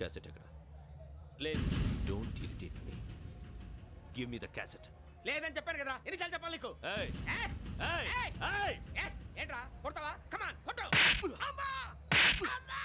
Cassette ఎక్కడ లేదు don't irritate me give me the cassette లేదని చెప్పాను కదా ఎన్ని చాలా చెప్పాలి నీకు ఏంట్రా కొడతావా కమాన్ కొట్టు అమ్మా అమ్మా అమ్మా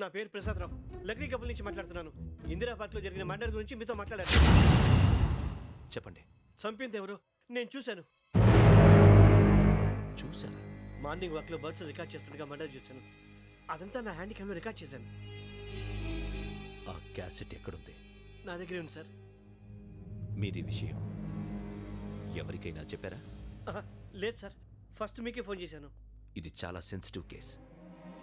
నా పేరు ప్రసాదరావు లక్నీ కపుల్ నుంచి మాట్లాడుతున్నాను ఇందిరాబాద్లో జరిగిన మర్డర్ గురించి మీతో మాట్లాడారు చెప్పండి చంపింది ఎవరు నేను చూశాను చూశాను మార్నింగ్ వాక్లో బర్త్స్ రికార్డ్ చేస్తుండగా మర్డర్ చూశాను అదంతా నా హ్యాండ్ క్యామ్లో రికార్డ్ చేశాను ఆ క్యాసెట్ ఎక్కడుంది నా దగ్గర ఉంది సార్ మీది విషయం ఎవరికైనా చెప్పారా ఆహా, లేదు సార్ ఫస్ట్ మీకే ఫోన్ చేశాను ఇది చాలా sensitive case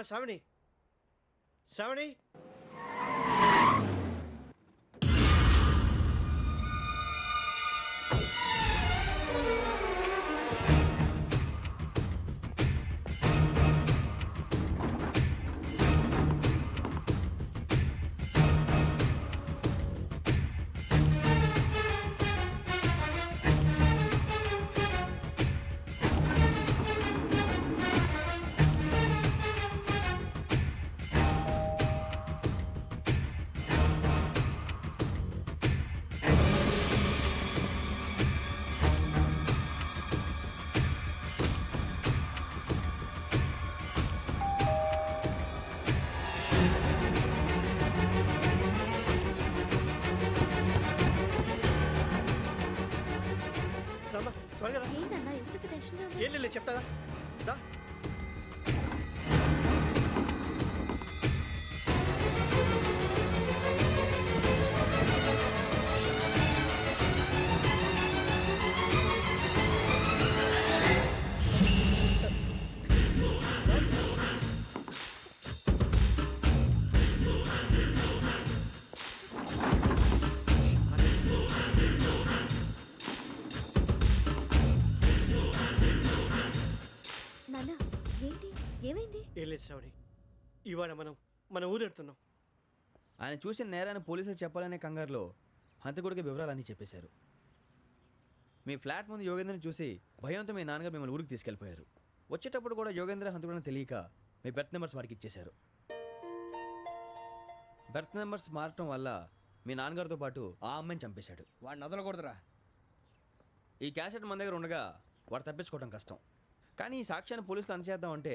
much? How many? చెప్తాగా లేదు శ్రావణి ఇవాళ మనం మన ఊరెడుతున్నాం ఆయన చూసిన నేరాన్ని పోలీసులు చెప్పాలనే కంగారులో హంతకుడికి అన్నీ చెప్పేశారు మీ ఫ్లాట్ ముందు యోగేంద్రని చూసి భయంతో మీ నాన్నగారు మిమ్మల్ని ఊరికి తీసుకెళ్ళిపోయారు వచ్చేటప్పుడు కూడా యోగేంద్ర హంతకుడిని తెలియక మీ బెర్త్ నెంబర్స్ వాడికి ఇచ్చేశారు బెర్త్ నెంబర్స్ మారటం వల్ల మీ నాన్నగారితో పాటు ఆ అమ్మాయిని చంపేశాడు వాడిని వదలకూడదురా ఈ క్యాసెట్ మన దగ్గర ఉండగా వాడు తప్పించుకోవడం కష్టం కానీ ఈ సాక్ష్యాన్ని పోలీసులు అందచేద్దామంటే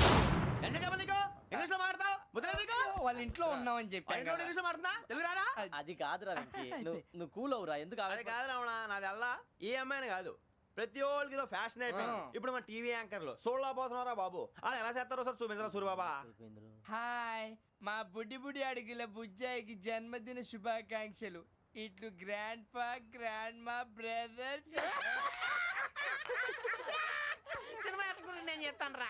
English లో మాడతావు వాళ్ళ ఇంట్లో ఉన్నామని చెప్పాను ఇంగ్లీష్ లో మాడుతున్నా తెలుగు రారా అది కాదురా నువ్వు నువ్వు కూల్ అవురా ఎందుకు అది కాదు రావణ నాది అల్లా ఏ అమ్మాయిని కాదు ప్రతి ఒక్కరికి ఏదో ఫ్యాషన్ అయిపోయింది ఇప్పుడు మన టీవీ యాంకర్లు సోళ్ళ పోతున్నారా బాబు వాళ్ళు ఎలా చేస్తారో సార్ చూపించరా సూరి బాబా హాయ్ మా బుడ్డి బుడి అడిగిన బుజ్జాయికి జన్మదిన శుభాకాంక్షలు ఇట్లు గ్రాండ్ ఫా గ్రాండ్ మా బ్రదర్స్ సినిమా నేను చెప్తాను రా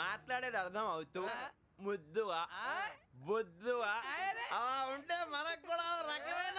మాట్లాడేది అర్థం అవుతూ ముద్దువా బుద్ధువా ఆ ఉంటే మనకు కూడా రకమైన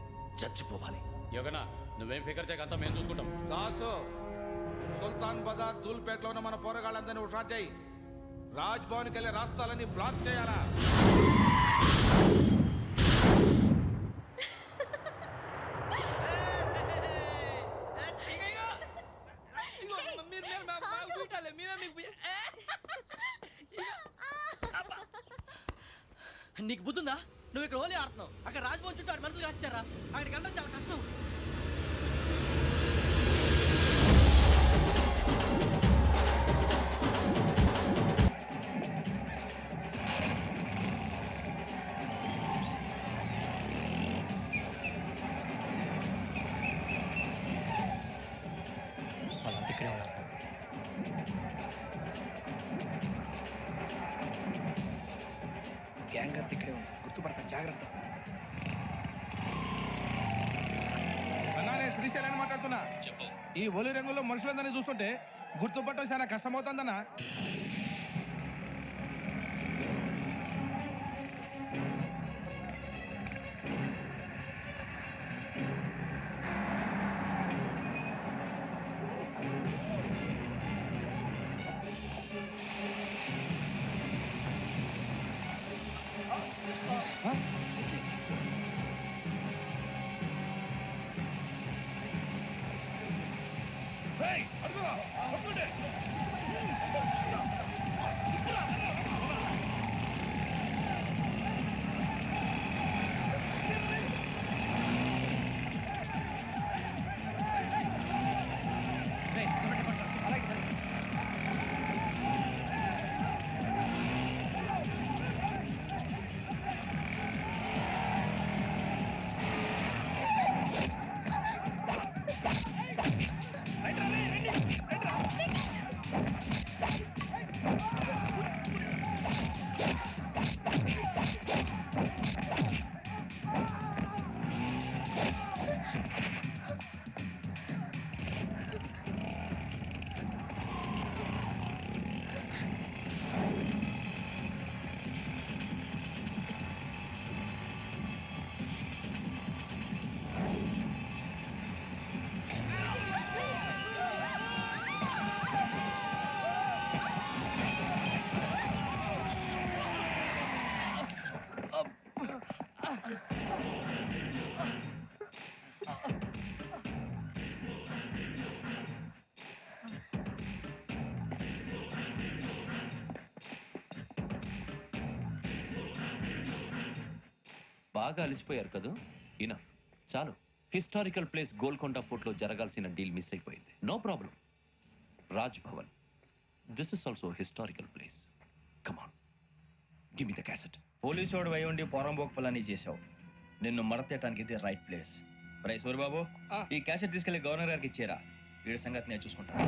చచ్చిపోవాలి యోగనా నువ్వేం ఫికర్ చేయక అంతా మేము చూసుకుంటాం దాసు సుల్తాన్ బజార్ తూల్పేటలో ఉన్న మన పోరగాళ్ళందరినీ హుషార్ చేయి రాజ్ భవన్ వెళ్ళే రాస్తాలని బ్లాక్ చేయాలా నీకు బుద్ధుందా నువ్వు ఇక్కడ హోలీ ఆడుతున్నావు అక్కడ రాజభవన్ చుట్టూ ఆడు మనుషులు కాస్తారా అక్కడికి అందరూ చాలా ఈ ఒలి రంగులో మనుషులందరినీ చూస్తుంటే గుర్తుపట్టడం చాలా కష్టమవుతుందన్నా బాగా అలిసిపోయారు కదూ ఇనఫ్ చాలు హిస్టారికల్ ప్లేస్ గోల్కొండ ఫోర్ట్లో జరగాల్సిన డీల్ మిస్ అయిపోయింది no problem Raj Bhavan this is also historical place come on give me the cassette Policeodu why ఉండి పోరంబోకపలని చేశావు నిన్ను మరతేయటానికి ఇది రైట్ ప్లేస్ రై సూర్యబాబు ఈ క్యాసెట్ తీసుకెళ్లి గవర్నర్ గారికి ఇచ్చేరా వీడి సంగతి నేను చూసుకుంటాను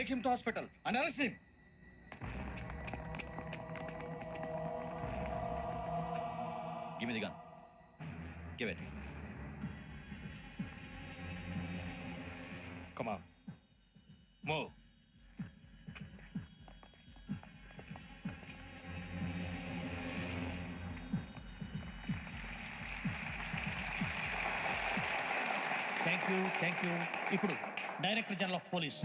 Take him to hospital and arrest him. Give me the gun. Give it. Come on. Move. Thank you. Thank you. Ippudu, Director General of Police.